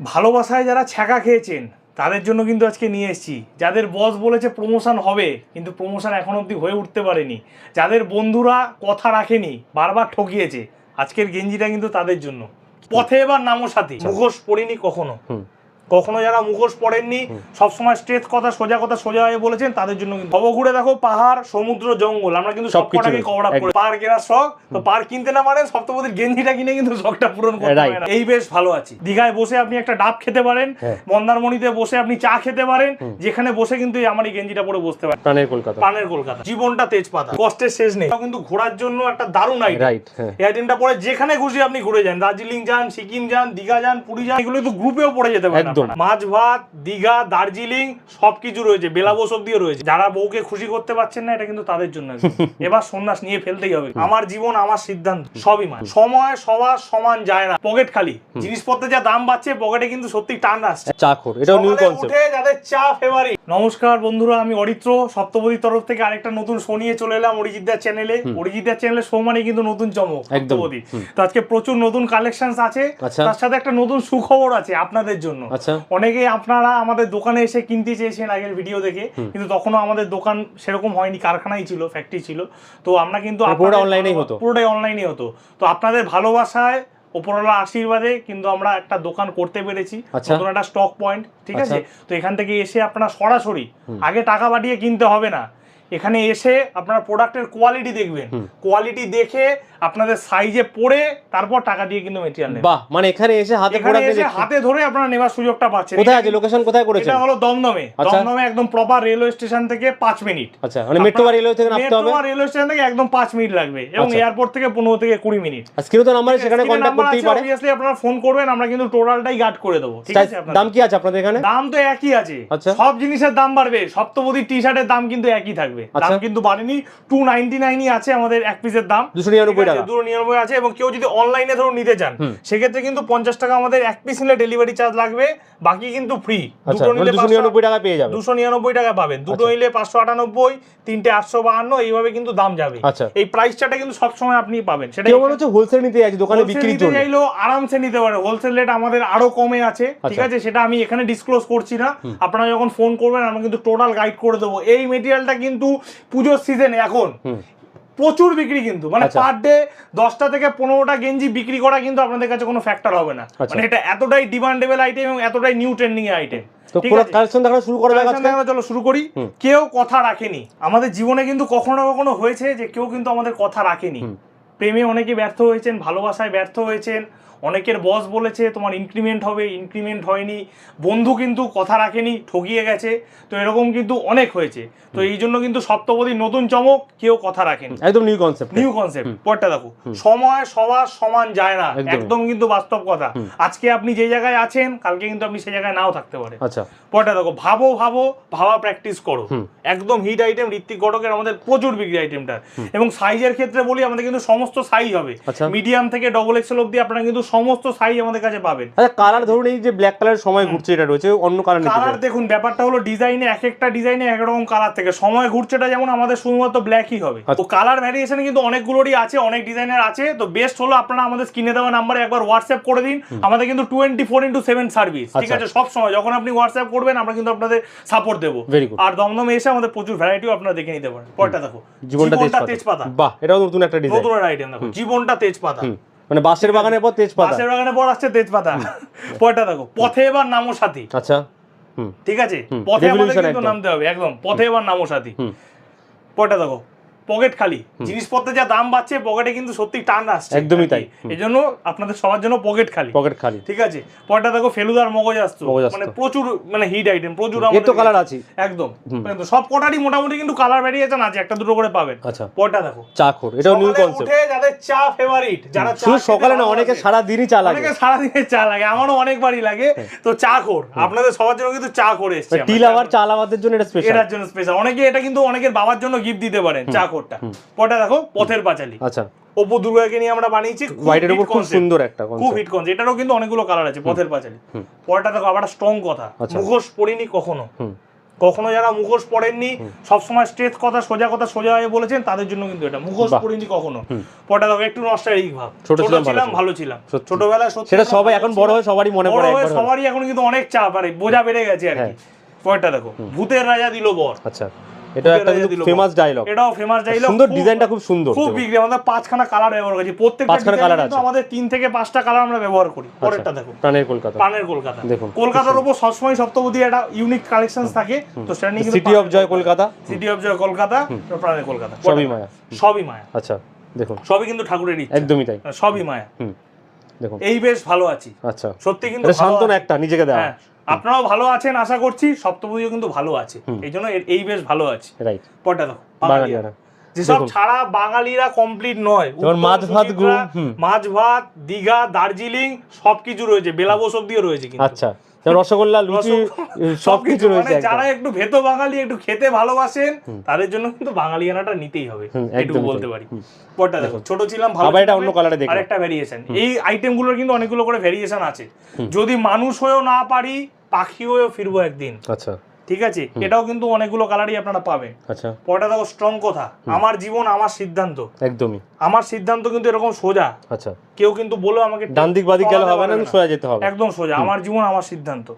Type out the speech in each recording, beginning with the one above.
ভালোবাসায় যারা ছ্যাঁকা খেয়েছেন, তাদের জন্য কিন্তু আজকে নিয়ে এসেছি। যাদের বস বলেছে প্রমোশন হবে, কিন্তু প্রমোশন এখন অবধি হয়ে উঠতে পারেনি। যাদের বন্ধুরা কথা রাখেনি, বারবার ঠকিয়েছে, আজকের গেঞ্জিটা কিন্তু তাদের জন্য। পথে এবার নামো সাথী। মুখোশ পড়িনি কখনো। কখনো যারা মুখোশ পড়েননি সবসময় স্ট্রেট কথা সোজা কথা সোজা হয়ে বলেছেন তাদের জন্য কিন্তু। ঘুরে দেখো পাহাড় সমুদ্র জঙ্গল আমরা কিন্তু সবকিছু সবকটাকে কভার আপ করি। পার কেনার শখ তো পার কিনতে না পারেন সপ্তপদীর গেঞ্জিটা কিনে কিন্তু শখটা পূরণ করতে পারেন। এই বেশ ভালো আছি। দীঘায় বসে আপনি একটা ডাব খেতে পারেন হ্যাঁ। মন্দারমণিতে বসে আপনি চা খেতে পারেন যেখানে বসে কিন্তু আমার এই গেঞ্জিটা পরে বসতে পারেন। প্রাণের কলকাতা। পানের কলকাতা। জীবনটা তেজপাতা। কষ্টের শেষ নেই। কিন্তু ঘোরার জন্য একটা দারুণ আইডিয়া রাইট হ্যাঁ। এই আইটেমটা পরে যেখানে খুশি আপনি ঘুরে যান। দার্জিলিং যান সিকিম যান দীঘা যান পুরী যান এগুলো তো গ্রুপেও পড়ে যেতে পারেন একদম। মাছ ভাত দীঘা দার্জিলিং সবকিছু রয়েছে। বেলাবোস অব্দিও রয়েছে। যারা বউকে খুশি করতে পারছেন না এটা কিন্তু তাদের জন্য এবার সন্ন্যাস নিয়ে ফেলতেই হবে। আমার জীবন আমার সিদ্ধান্ত সবই মান সময় সবার সমান যায় না। পকেট খালি। জিনিসপত্রের যা দাম বাড়ছে পকেটে কিন্তু সত্যি টান আসছে। চাখর এটাও নিউ কনসেপ্ট যাদের চা ফেভারিট নমস্কার বন্ধুরা আমি অরিত্র সপ্তপদীর তরফ থেকে আরেকটা নতুন শো নিয়ে চলে এলাম অরিজিৎদার চ্যানেলে অরিজিৎদার চ্যানেলে শো মানে কিন্তু নতুন চমক। সপ্তপদী। তো আজকে প্রচুর নতুন কালেকশন আছে। আচ্ছা। তার সাথে একটা নতুন সুখবর আছে আপনাদের জন্য। আচ্ছা। অনেকেই আপনারা আমাদের দোকানে এসে কিনতে চেয়েছেন আগের ভিডিও দেখে কিন্তু তখনও আমাদের দোকান সেরকম হয়নি কারখানাই ছিল ফ্যাক্টরি ছিল। তো আমরা কিন্তু মানে পুরোটা আপনাদের হতো। পুরোটাই অনলাইনে হতো। তো আপনাদের ভালোবাসায় ওপরওয়ালা আশীর্বাদে কিন্তু আমরা একটা দোকান করতে পেরেছি আচ্ছা। নতুন একটা স্টক পয়েন্ট ঠিক আচ্ছা। আছে? তো এখান থেকে এসে আপনারা সরাসরি আগে টাকা পাঠিয়ে কিনতে হবে না। এখানে এসে আপনারা প্রোডাক্টের কোয়ালিটি দেখবেন। কোয়ালিটি দেখে আপনাদের সাইজে পড়ে তারপর টাকা দিয়ে কিন্তু মেটেরিয়াল নেবেন। বাহ মানে এখানে এসে হাতে প্রোডাক্ট এসে হাতে ধরে আপনারা নেবার সুযোগটা পাচ্ছেন। কোথায় আছে? লোকেশন কোথায় করেছেন? এটা হলো দমদমে। আচ্ছা। দমদমে একদম প্রপার রেলওয়ে স্টেশন থেকে পাঁচ মিনিট আচ্ছা মানে মেট্রো বা রেলওয়ে থেকে নামতে হবে? মেট্রো রেলওয়ে স্টেশন থেকে একদম পাঁচ মিনিট লাগবে এবং আচ্ছা। এয়ারপোর্ট থেকে পনেরো থেকে কুড়ি মিনিট আর স্ক্রিনে তো নাম্বার সেখানে কন্ট্যাক্ট করতেই পারে। অবভিয়াসলি আপনারা ফোন করবেন আমরা কিন্তু টোটালটাই গার্ড করে দেবো। ঠিক আছে আপনাদের? দাম কি আছে আপনাদের এখানে? দাম তো একই আছে। আচ্ছা। সব জিনিসের দাম বাড়বে সপ্তপদী টি শার্টের দাম কিন্তু একই থাকবে। দাম আচ্ছা। কিন্তু বাড়েনি টু নাইনটি নাইনই আছে আমাদের এক পিসের দাম। দুশো নিরানব্বই টাকা। দুটো নিরানব্বই আছে এবং কেউ যদি অনলাইনে ধরুন নিতে চান সেক্ষেত্রে কিন্তু পঞ্চাশ টাকা আমাদের এক পিস নিলে ডেলিভারি চার্জ লাগবে বাকি কিন্তু ফ্রি আচ্ছা দুটো মানে নিলে দুশো নিরানব্বই টাকা পেয়ে যাবে। দুশো নিরানব্বই টাকা পাবেন। দুটো আচ্ছা। নিলে পাঁচশো আটানব্বই তিনটে আটশো বাহান্ন এইভাবে কিন্তু দাম যাবে। এই প্রাইস চার্টটা কিন্তু সবসময় আপনি পাবেন। সেটা কেউ হচ্ছে হোলসেল নিতে যাচ্ছে দোকানে বিক্রির জন্য। চাইলেও আরামসে নিতে পারে। হোলসেল রেট আমাদের আরও কমে আছে ঠিক। আছে? সেটা আমি এখানে ডিসক্লোজ করছি না। আপনারা যখন ফোন করবেন আমরা কিন্তু টোটাল গাইড করে দেবো। এই মেটেরিয়ালটা কিন্তু পুজোর সিজন এখন। প্রচুর বিক্রি কিন্তু। মানে আচ্ছা। পার ডে দশটা থেকে পনেরোটা গেঞ্জি বিক্রি করা কিন্তু আপনাদের কাছে কোনো ফ্যাক্টর হবে না। আচ্ছা। মানে এটা এতটাই ডিমান্ডেবল আইটেম এবং এতটাই নিউ ট্রেন্ডিং আইটেম চলো শুরু করি। কেউ কথা রাখেনি। আমাদের জীবনে কিন্তু কখনো কখনো হয়েছে যে কেউ কিন্তু আমাদের কথা রাখেনি। প্রেমে অনেকে ব্যর্থ হয়েছেন ভালোবাসায় ব্যর্থ হয়েছেন। অনেকের বস বলেছে তোমার ইনক্রিমেন্ট হবে ইনক্রিমেন্ট হয়নি। বন্ধু কিন্তু কথা রাখেনি ঠকিয়ে গেছে। তো এরকম কিন্তু অনেক হয়েছে। তো এই জন্য কিন্তু সপ্তপদী নতুন চমক কেউ কথা রাখেনি। একদম নিউ কনসেপ্ট নিউ কনসেপ্ট পরটা দেখো। সময় সবার সমান যায় না। একদম। কিন্তু বাস্তব কথা। আজকে আপনি যে জায়গায় আছেন কালকে কিন্তু আপনি সেই জায়গায় নাও থাকতে পারেন। আচ্ছা। পরটা দেখো ভাবো ভাবো ভাবা প্র্যাকটিস করো। একদম হিট আইটেম ঋত্বিক ঘটকের আমাদের প্রচুর বিক্রি আইটেমটা এবং সাইজের ক্ষেত্রে বলি আমাদের কিন্তু সমস্ত সাইজ হবে। আচ্ছা। মিডিয়াম থেকে ডবল এক্সেল অবধি আপনারা কিন্তু সমস্ত সাইজ আমাদের কাছে পাবেন। আচ্ছা কালার ধরুন এই যে ব্ল্যাক কালারের সময় ঘুরছে এটা রয়েছে অন্য কালার কালার দেখুন ব্যাপারটা হলো ডিজাইনে এক একটা ডিজাইনে এক রকম কালার থেকে। সময় ঘুরছেটা যেমন আমাদের শুধুমাত্র ব্ল্যাকই হবে। আচ্ছা। তো কালার ভ্যারিয়েশন কিন্তু অনেকগুলোরই আছে অনেক ডিজাইনের আছে। তো বেস্ট হলো আপনারা আমাদের স্ক্রিনে দেওয়া নাম্বারে একবার হোয়াটসঅ্যাপ করে দিন। আমাদের কিন্তু twenty four into seven service ঠিক আচ্ছা। আছে? সব সময় যখন আপনি হোয়াটসঅ্যাপ করবেন আমরা কিন্তু আপনাদের সাপোর্ট দেবো। আর দমদমে এসে আমাদের প্রচুর ভ্যারাইটিও আপনারা দেখে নিতে পারেন। পরটা দেখো জীবনটা তেজপাতা। তেজপাতা। বাহ এটাও নতুন একটা ডিজাইন নতুন আইটেম দেখো। জীবনটা তেজপাতা। মানে বাসের বাগানের পর তেজপাতা। বাসের বাগানে পর আসছে তেজপাতা। পয়টা দেখো পথে এবার নামো সাথী। আচ্ছা ঠিক আছে? পথে আমাদের কিন্তু নামতে হবে। একদম পথে এবার নামো সাথী। পয়টা দেখো পকেট খালি। জিনিসপত্রের যা দাম বাড়ছে পকেটে কিন্তু সত্যি টান আসছে। একদমই তাই। এই জন্য আপনাদের সবার জন্য পকেট খালি। পকেট খালি। ঠিক আছে? পয়টা দেখো ফেলুদার মগজ আসতো। মানে প্রচুর মানে হিট আইটেম প্রচুর এর তো কালার আছে একদম। সব কটারই মোটামুটি কিন্তু কালার ভ্যারিয়েশন আছে একটা দুটো করে পাবেন। আচ্ছা। পয়টা দেখো। চাখর এটাও নিউ কনসেপ্ট উঠে যাদের চা ফেভারিট যারা চা সকালে না অনেকে সারা দিনই চা লাগে। অনেকে সারাদিনে চা লাগে আমারও অনেকবারই লাগে। তো চা খোর আপনাদের সবার জন্য কিন্তু চা করে এসছি। টি লাভার চা লাভারদের জন্য এটা স্পেশাল এটার জন্য স্পেশাল অনেকে এটা কিন্তু অনেকের বাবার জন্য গিফট দিতে পারেন চা কোটটা পটা দেখো পথের পাঁচালি। আচ্ছা। অপু দুর্গাকে নিয়ে আমরা বানিয়েছি হোয়াইটের উপর খুব সুন্দর একটা খুব হিট কনসেপ্ট এটারও কিন্তু অনেকগুলো কালার আছে পথের পাঁচালি। দেখো আবার স্ট্রং কথা। মুখোশ পড়িনি কখনো। কখনো যারা মুখোশ পড়েননি সবসময় স্ট্রেট কথা সোজা কথা সোজা হয়ে বলেছেন তাদের জন্য কিন্তু এটা। মুখোশ। পড়িনি কখনো। পটা দেখো একটু নস্টাইক ভাব। ছোট ছিলাম, ভালো ছিলাম। ছোটবেলায় সেটা সবাই এখন বড় হয়ে সবারই মনে পড়ে সবারই এখন কিন্তু অনেক চাপ আর বোঝা বেড়ে গেছে আর কি। হ্যাঁ। পয়টা দেখো ভূতের রাজা দিল বর। আচ্ছা। এটা একটা দিল ফেমাস ডায়লগ এটাও ফেমাস ডাইলগ সুন্দর ডিজাইনটা খুব সুন্দর খুব বিক্রি আমাদের পাঁচখানা কালার ব্যবহার করেছি। প্রত্যেকটা পাঁচখানা ডিজাইনে আছে। আমাদের তিন থেকে পাঁচটা কালার আমরা ব্যবহার করি। পরেরটা আচ্ছা, দেখো প্রাণের কলকাতা। পানের কলকাতা। দেখুন, কলকাতার উপর সবসময় সপ্তপদী একটা ইউনিক কালেকশন থাকে। তো সেটা নিয়ে city of joy Kolkata. City of joy Kolkata প্রাণের কলকাতা। সবই মায়া। সবই মায়া। আচ্ছা দেখুন। সবই কিন্তু ঠাকুরের ইচ্ছা। একদমই তাই। সবই মায়া। দেখুন। এই বেশ ভালো আছি। আচ্ছা। সত্যি কিন্তু আছি। একটা নিজেকে দেওয়া। হ্যাঁ। আপনারাও ভালো আছেন আশা করছি সপ্তপদীও কিন্তু ভালো আছে। এই জন্য এই বেশ ভালো আছে। রাইট পটা দেখো যেসব ছাড়া বাঙালিরা কমপ্লিট নয়। মাছ ভাত। মাছ ভাত দীঘা দার্জিলিং সবকিছু রয়েছে। বেলাবোস অব্দিও রয়েছে কিন্তু। আচ্ছা। রসগোল্লা লুচি রসগোল্লা, সব কিছু রয়েছে মানে যারা একটু ভেতো বাঙালি একটু খেতে ভালোবাসেন তাদের জন্য কিন্তু বাঙালিয়ানাটা নিতেই হবে। এটুকু বলতে পারি। পটটা দেখো ছোট ছিলাম ভালো এটা অন্য এ দেখলাম। আরেকটা ভেরিয়েশন এই আইটেমগুলোর কিন্তু অনেকগুলো করে ভেরিয়েশন আছে। যদি মানুষ হয়েও না পারি পাখি হয়েও ফিরবো একদিন। আচ্ছা। ঠিক আছে? এটাও কিন্তু অনেকগুলো কালারই আপনারা পাবেন। আচ্ছা। পটা দেখো স্ট্রং কথা। আমার জীবন আমার সিদ্ধান্ত। একদমই। আমার সিদ্ধান্ত কিন্তু এরকম সোজা। আচ্ছা। কেউ কিন্তু বলেও আমাকে ডান দিক বাদিক গেলে হবে না সোজা যেতে হবে। একদম সোজা। আমার জীবন আমার সিদ্ধান্ত।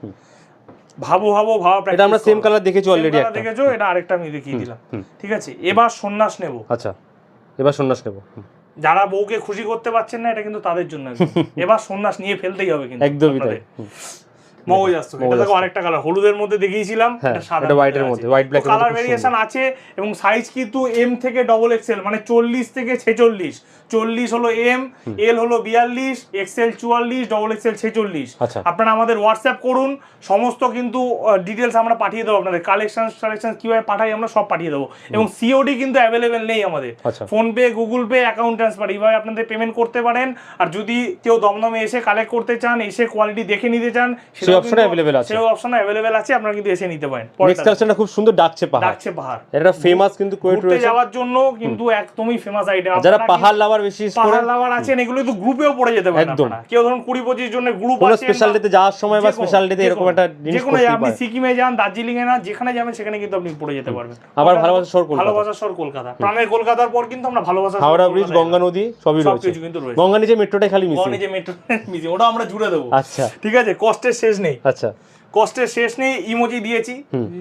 ভাবো ভাবো ভাবা এটা আমরা সেম কালার দেখেছি অলরেডি একটা। দেখেছ এটা আরেকটা আমি দেখিয়ে দিলাম। ঠিক আছে? এবার সন্ন্যাস নেব। আচ্ছা। এবার সন্ন্যাস নেব। যারা বউকে খুশি করতে পারছেন না এটা কিন্তু তাদের জন্য। এবার সন্ন্যাস নিয়ে ফেলতেই হবে কিন্তু একদমই তাই। আপনাদের। হুম, মগজ আসতো এটা দেখো আরেকটা কালার হলুদের মধ্যে দেখিয়েছিলাম এটা সাদা। এটা white মধ্যে, white black কালার ভেরিয়েশন আছে এবং সাইজ কিন্তু এম থেকে ডবল এক্সেল মানে চল্লিশ থেকে ছেচল্লিশ। চল্লিশ হলো এম এল হলো এক্সেল চুয়াল্লিশ ডবল। আপনারা আমাদের হোয়াটসঅ্যাপ করুন সমস্ত কিন্তু ডিটেলস আমরা পাঠিয়ে দেবো আপনাদের। কালেকশন কালেকশন কীভাবে পাঠাই আমরা সব পাঠিয়ে দেবো। এবং সিওডি কিন্তু অ্যাভেলেবেল নেই আমাদের। আচ্ছা। PhonePe Google Pay account transfer এইভাবে আপনাদের পেমেন্ট করতে পারেন। আর যদি কেউ দমদমে এসে কালেক্ট করতে চান এসে কোয়ালিটি দেখে নিতে চান option কিন্তু- available আছে। সেই অপশন অ্যাভেলেবেল আছে আপনারা কিন্তু এসে নিতে পারেন। নেক্সট কালেকশনটা খুব সুন্দর ডাকছে পাহাড়। ডাকছে পাহাড়। এটা ফেমাস কিন্তু কোয়েট রয়েছে। যাওয়ার জন্য কিন্তু একদমই ফেমাস আইটেম যারা পাহাড় লাভার বেশি পাহাড় লাভার আছেন এগুলো তো গ্রুপেও পড়ে যেতে পারেন একদম। আপনারা। কেউ ধরুন কুড়ি পঁচিশ জনের গ্রুপ আছে স্পেশাল ডেতে যাওয়ার সময় বা স্পেশাল ডেতে এরকম একটা জিনিস যেকোনো আপনি সিকিমে যান দার্জিলিং এ না যেখানে যাবেন সেখানে কিন্তু আপনি পড়ে যেতে পারবেন। আবার শহর কলকাতা। ভালোবাসার শহর কলকাতা। প্রাণের কলকাতার পর কিন্তু আমরা ভালোবাসার শহর হাওড়া ব্রিজ গঙ্গা নদী সবই রয়েছে। কিন্তু রয়েছে। গঙ্গা নিচে মেট্রোটাই খালি মিসিং গনে যে মেট্রো মিউজিয়াম ওটা আমরা জুড়ে দেবো। আচ্ছা। ঠিক আছে? কষ্টের শেষ নেই। আচ্ছা। কষ্টের শেষ নেই ইমোজি দিয়েছি।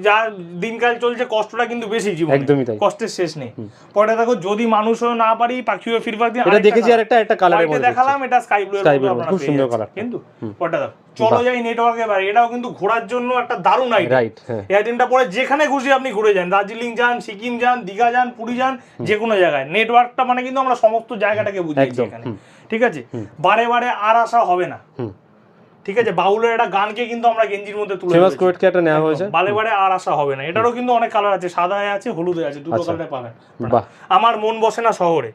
যা দিনকাল চলছে কষ্টটা কিন্তু বেশি জীবনে। একদমই তাই। কষ্টের শেষ নেই। পরে দেখো যদি মানুষ হয়েও না পারি পাখি হয়ে ফিরবার দিন এটা দেখেছি আর একটা একটা কালারের মধ্যে দেখালাম এটা স্কাই ব্লু এর খুব সুন্দর colour। কিন্তু পরে দেখো চলো যাই নেটওয়ার্কে বাইরে। এটাও কিন্তু ঘোরার জন্য একটা দারুণ আইডিয়া রাইট হ্যাঁ। এই আইটেমটা পরে যেখানে খুশি আপনি ঘুরে যান। দার্জিলিং যান সিকিম যান দীঘা যান পুরী যান যে কোনো জায়গায়। নেটওয়ার্কটা মানে কিন্তু আমরা সমস্ত জায়গাটাকে একদম, এখানে। ঠিক আছে? বারে বারে আর আসা হবে না। ঠিক আছে বাউলের একটা গানকে কিন্তু আমরা গেঞ্জির মধ্যে তুলে ফেমাস। কোয়েটকে একটা নেওয়া হয়েছে। বালেবারে বারে আর আশা হবে না। এটারও কিন্তু অনেক কালার আছে সাদায় আছে হলুদে আছে দুটো কালারে পাবেন। আমার মন বসে না শহরে।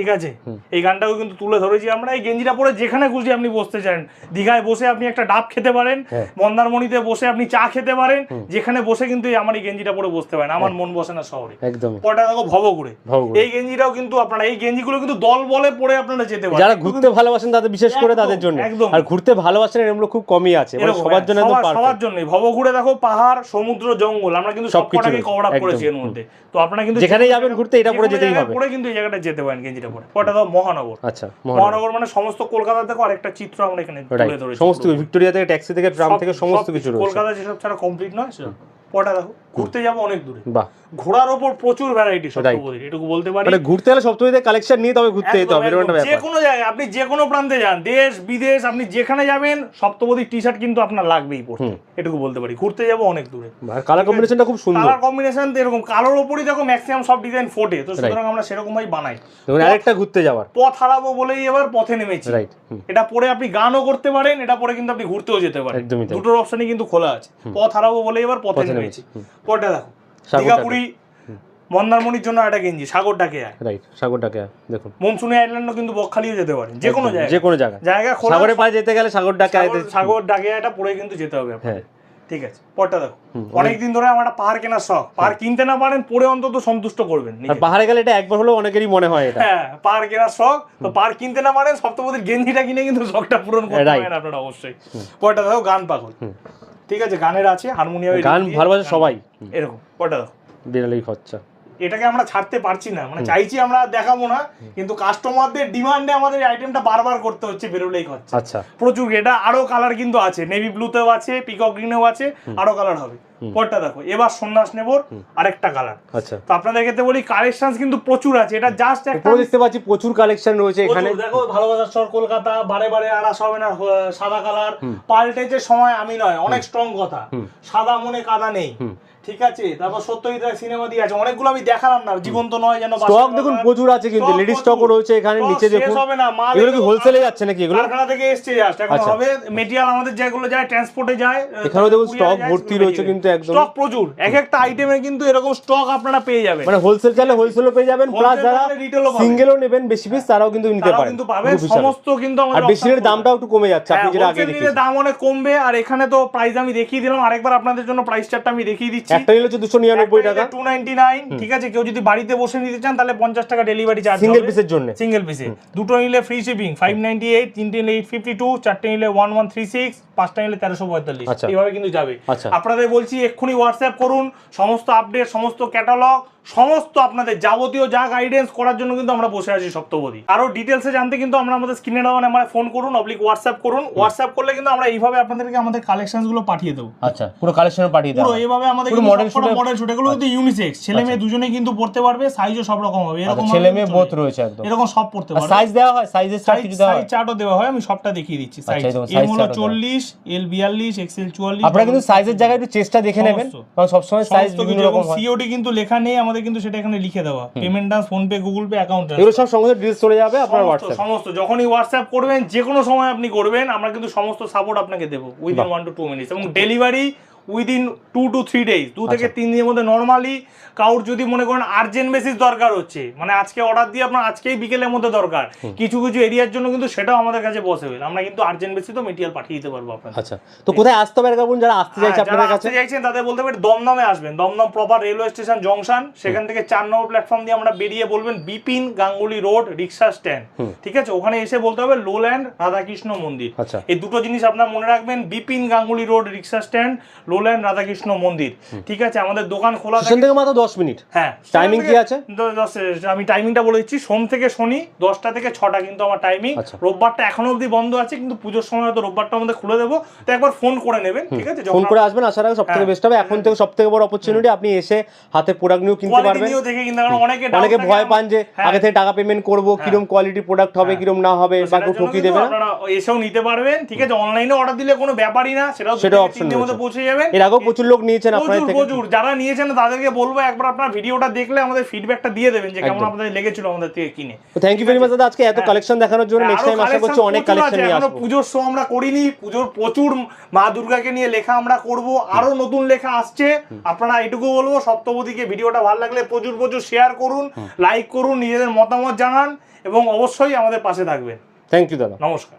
ঠিক আছে? এই গানটাও কিন্তু তুলে ধরেছি আমরা। এই গেঞ্জিটা পরে যেখানে খুশি আপনি বসতে চান। দীঘায় বসে আপনি একটা ডাব খেতে পারেন হ্যাঁ। মন্দারমণিতে বসে আপনি চা খেতে পারেন যেখানে বসে কিন্তু আমার এই গেঞ্জিটা পরে বসতে পারেন। আমার মন বসে না শহরে। একদমই পরটা দেখো ভবঘুরে। ভবঘুরে। এই গেঞ্জিটাও কিন্তু আপনারা এই গেঞ্জিগুলো কিন্তু দল বলে পরে আপনারা যেতে পারেন। যারা ঘুরতে ভালোবাসেন তাদের বিশেষ করে তাদের জন্য। একদম। আর ঘুরতে ভালোবাসেন এরকম খুব কমই আছে। মানে সবার হ্যাঁ, জন্য একদম সবার- পারফেক্ট জন্যই। ভবঘুরে দেখো পাহাড় সমুদ্র জঙ্গল। আমরা কিন্তু সবকিছু সবকটাকে কভার আপ করেছি এর মধ্যে। তো আপনারা কিন্তু যেখানেই যাবেন ঘুরতে এটা পরে যেতেই হবে। পরে কিন্তু এই জায়গাটা যেতে পারেন গেঞ্জিটা পরে ওটা তো মহানগর। আচ্ছা মহানগর। মানে সমস্ত কলকাতা থেকে আরেকটা চিত্র আমরা এখানে তুলে ধরেছি। সমস্ত ভিক্টোরিয়া থেকে ট্যাক্সি থেকে ট্রাম থেকে সমস্ত কিছু। কলকাতা যেসব ছাড়া কমপ্লিট নয়? সেসব পটা দেখো ঘুরতে যাব অনেক দূরে। ঘোড়ার ওপর প্রচুর ভ্যারাইটি এটুকু বলতে পারি। মানে ঘুরতে সপ্তমীতে কালেকশন নিয়ে তবে ঘুরতে যেতে হবে। যে কোনো জায়গায় আপনি যে কোনো প্রান্তে যান দেশ বিদেশ আপনি যেখানে যাবেন সপ্তপদী টি শার্ট কিন্তু আপনার লাগবেই পড়তে। এটুকু বলতে পারি ঘুরতে যাব অনেক দূরে। কালার কম্বিনেশনটা খুব সুন্দর। কালার কম্বিনেশন এরকম কালোর ওপরই দেখো ম্যাক্সিমাম সব ডিজাইন ফোটে তো সুতরাং আমরা সেরকম ভাই বানাই আরেকটা ঘুরতে যাওয়ার। পথ হারাবো বলেই এবার পথে নেমেছি। রাইট এটা পরে আপনি গানও করতে পারেন এটা পরে কিন্তু আপনি ঘুরতেও যেতে পারেন। দুটোর অপশনই কিন্তু খোলা আছে। পথ হারাবো বলে এবার পথে পরটা দেখো। দীঘাপুরি মন্দারমণির জন্য একটা গেঞ্জি সাগর ডাকে রাইট সাগরটাকে দেখুন। মনসুনি আইল্যান্ডও কিন্তু বকখালিও যেতে পারেন যে কোনো জায়গায়। যে কোনো জায়গা। খোলা সাগরে যেতে গেলে সাগর- সাগর ডাকে এটা পরে কিন্তু যেতে হবে। হ্যাঁ। ঠিক আছে পরটা দেখো। অনেকদিন ধরে আমার একটা পাহাড় কেনার শখ। পাহাড় কিনতে না পারেন পরে অন্তত সন্তুষ্ট করবেন পাহাড়ে গেলে এটা একবার হলেও অনেকেরই মনে হয় এটা। হ্যাঁ পাহাড় কেনার শখ। তো পাহাড় কিনতে না পারেন সপ্তপদীর গেঞ্জিটা কিনে কিন্তু শখটা পূরণ করতে. পারেন আপনারা অবশ্যই। পরটা দেখো গান পাগল। ঠিক আছে গানের আছে হারমোনিয়াম গান ভালোবাসে সবাই। এরকম কটা বিড়ালি খরচা। এটাকে আমরা ছাড়তে পারছি না। মানে চাইছি আমরা দেখাবো না কিন্তু কাস্টমারদের ডিমান্ডে আমাদের আইটেমটা বারবার করতে হচ্ছে বেরোলেই হচ্ছে। আচ্ছা। প্রচুর এটা আরও কালার কিন্তু আছে। নেভি ব্লুতেও আছে পিকক গ্রিনেও আছে আরও কালার হবে। পরটা দেখো এবার সন্ন্যাস নেবর আরেকটা কালার আচ্ছা। তো আপনাদের ক্ষেত্রে বলি কালেকশন কিন্তু প্রচুর আছে। এটা জাস্ট একটা দেখতে পাচ্ছি প্রচুর কালেকশন রয়েছে এখানে। দেখো ভালোবাসার শহর কলকাতা বারে বারে আর আসা হবে না সাদা কালার পাল্টেছে সময় আমি নয় অনেক স্ট্রং কথা। সাদা মনে কাদা নেই। ঠিক আছে তারপর সত্যজিৎ রায় সিনেমা দিয়ে আছে। অনেকগুলো আমি দেখালাম না জীবন্ত নয় যেন স্টক দেখুন প্রচুর আছে কিন্তু লেডিস। স্টকও রয়েছে এখানে নিচে দেখুন। হবে না, মাল এগুলো কি হোলসেলে যাচ্ছে নাকি এগুলো? কারখানা থেকে এসছে জাস্ট এখন আচ্ছা। হবে মেটেরিয়াল আমাদের যেগুলো যায় ট্রান্সপোর্টে যায় এখানেও দেখুন stock ভর্তি রয়েছে কিন্তু একদম। স্টক প্রচুর। এক একটা আইটেমে কিন্তু এরকম স্টক আপনারা পেয়ে যাবেন। মানে হোলসেল চাইলে হোলসেলও পেয়ে যাবেন প্লাস যারা সিঙ্গেলও নেবেন বেশি পিস তারাও কিন্তু নিতে পারেন কিন্তু পাবে group হিসাবে। সমস্ত কিন্তু আর আমাদের বেশিরের option দামটাও একটু কমে যাচ্ছে আপনি হ্যাঁ, যেটা আগে দেখিয়েছেন দাম অনেক কমবে আর এখানে তো প্রাইস আমি দেখিয়ে দিলাম আরেকবার আপনাদের জন্য প্রাইস চার্টটা আমি দেখিয়ে দিচ্ছি। একটা নিলে হচ্ছে দুশো নিরানব্বই টাকা। টু নাইনটি নাইন ঠিক আছে? কেউ যদি বাড়িতে বসে নিতে চান তাহলে পঞ্চাশ টাকা ডেলিভারি চার্জ সিঙ্গেল পিসের জন্য। সিঙ্গেল পিসে দুটো নিলে free shipping five ninety eight তিনটে নিলে এইট ফিফটি টু চারটে নিলে ওয়ান ওয়ান থ্রি সিক্স পাঁচটা নিলে তেরোশো পঁয়তাল্লিশ। আচ্ছা। এইভাবে কিন্তু যাবে। আচ্ছা। আপনাদের বলছি এক্ষুনি হোয়াটসঅ্যাপ করুন। সমস্ত আপডেট সমস্ত ক্যাটালগ সমস্ত আপনাদের যাবতীয় যা গাইডেন্স করার জন্য কিন্তু আমরা বসে আছি সপ্তপদী। আরও ডিটেলসে জানতে কিন্তু আমরা আমাদের স্ক্রিনে দেওয়া নাম্বারে ফোন করুন অবলিক হোয়াটসঅ্যাপ করুন। হোয়াটসঅ্যাপ করলে কিন্তু আমরা এইভাবে আপনাদেরকে আমাদের কালেকশনগুলো পাঠিয়ে দেবো। আচ্ছা পুরো কালেকশন পাঠিয়ে পুরো দাও এভাবে আমাদের পুরো shoot মডেল শুট এগুলো কিন্তু ইউনিসেক্স ছেলে মেয়ে দুজনেই কিন্তু পড়তে পারবে সাইজও সব রকম হবে। এরকম আচ্ছা, ছেলে মেয়ে বোথ রয়েছে একদম। এরকম সব পড়তে পারবে। সাইজ দেওয়া হয় সাইজের চার্ট সাইজ কিছু দেওয়া হয়? চার্টও দেওয়া হয় আমি সবটা দেখিয়ে দিচ্ছি। সাইজ আচ্ছা, এম হলো chart ও দেওয়া। চল্লিশ এল বিয়াল্লিশ এক্সেল চুয়াল্লিশ আপনারা কিন্তু সাইজের জায়গায় একটু চেষ্টা দেখে নেবেন। কারণ সবসময় সাইজ বিভিন্ন রকম হয়। সিওডি কিন্তু লেখা নেই আমাদের কিন্তু সেটা এখানে লিখে দেওয়া। পেমেন্ট ডান্স phone pay Google pay account এগুলো সব সমস্ত ডিটেলস চলে যাবে আপনার হোয়াটসঅ্যাপ সমস্ত। যখনই হোয়াটসঅ্যাপ করবেন যে কোনো সময় আপনি করবেন আমরা কিন্তু সমস্ত সাপোর্ট আপনাকে দেবো within one two two minutes এবং delivery within two two three days দু থেকে আচ্ছা। তিন দিনের মধ্যে নর্মালি কাউর যদি মনে করেন আর্জেন্ট বেসিস দরকার হচ্ছে মানে আজকে অর্ডার দিয়ে আপনার আজকেই বিকেলের মধ্যে দরকার কিছু কিছু এরিয়ার জন্য কিন্তু সেটাও আমাদের কাছে পসিবল আমরা কিন্তু আর্জেন্ট বেসিস তো মেটেরিয়াল পাঠিয়ে দিতে পারব আপনাদের। আচ্ছা তো কোথায় আসতে হবে কাকুন যারা আসতে চাইছে হ্যাঁ, আপনাদের কাছে? আসতে চাইছেন তাদের বলতে পারি দমদমে আসবেন Dum Dum proper railway station junction সেখান থেকে চার নম্বর প্ল্যাটফর্ম দিয়ে আমরা বেরিয়ে বলবেন Bipin Ganguly road rickshaw stand ঠিক আছে? ওখানে এসে বলতে হবে লোল্যান্ড রাধাকৃষ্ণ মন্দির। আচ্ছা। এই দুটো জিনিস আপনার মনে রাখবেন Bipin Ganguly road rickshaw stand lowland Radhakrishna মন্দির। ঠিক আছে? আমাদের দোকান খোলা স্টেশন থাকে। মাত্র দশ মিনিট। হ্যাঁ Timing কি আছে? আমি টাইমিংটা বলে দিচ্ছি। সোম থেকে শনি দশটা থেকে ছটা কিন্তু আমার টাইমিং আচ্ছা। রোববারটা এখনও অবধি বন্ধ আছে কিন্তু পুজোর সময় হয়তো রোববারটা আমাদের খুলে দেবো। তো একবার ফোন করে নেবেন ঠিক আছে? ফোন করে আসবেন আসার আগে সব থেকে হ্যাঁ। বেস্ট হবে। এখন থেকে সব থেকে বড় অপরচুনিটি আপনি এসে হাতে প্রোডাক্ট নিয়েও কিনতে পারবেন। দেখে কিন্তু কারণ অনেকে অনেকে ভয় পান যে হ্যাঁ। আগে থেকে টাকা পেমেন্ট করব কিরম কোয়ালিটি প্রোডাক্ট হবে কিরম না হবে বা কেউ ঠকিয়ে দেবে না। এসেও নিতে পারবেন ঠিক আছে? অনলাইনে অর্ডার দিলে কোনো ব্যাপারই না সেটাও সেটা অপশন মধ্যে। পৌঁছে এর আগেও প্রচুর লোক নিয়েছেন আপনাদের প্রচুর থেকে। প্রচুর। যারা নিয়েছেন তাদেরকে বলব একবার আপনার ভিডিওটা দেখলে আমাদের ফিডব্যাকটা দিয়ে দেবেন যে কেমন আপনাদের লেগেছিল আমাদের থেকে কিনে। থ্যাংক ইউ ভেরি মাচ দাদা আজকে এত হ্যাঁ। কালেকশন দেখানোর জন্য নেক্সট টাইম আশা করছি অনেক কালেকশন নিয়ে আসব। পুজোর শো আমরা করিনি পুজোর প্রচুর মা দুর্গাকে নিয়ে লেখা আমরা করব। আরও নতুন লেখা আসছে। আপনারা এটুকু বলব সপ্তপদীকে ভিডিওটা ভালো লাগলে প্রচুর প্রচুর শেয়ার করুন লাইক করুন নিজেদের মতামত জানান এবং অবশ্যই আমাদের পাশে থাকবেন। থ্যাংক ইউ দাদা। নমস্কার।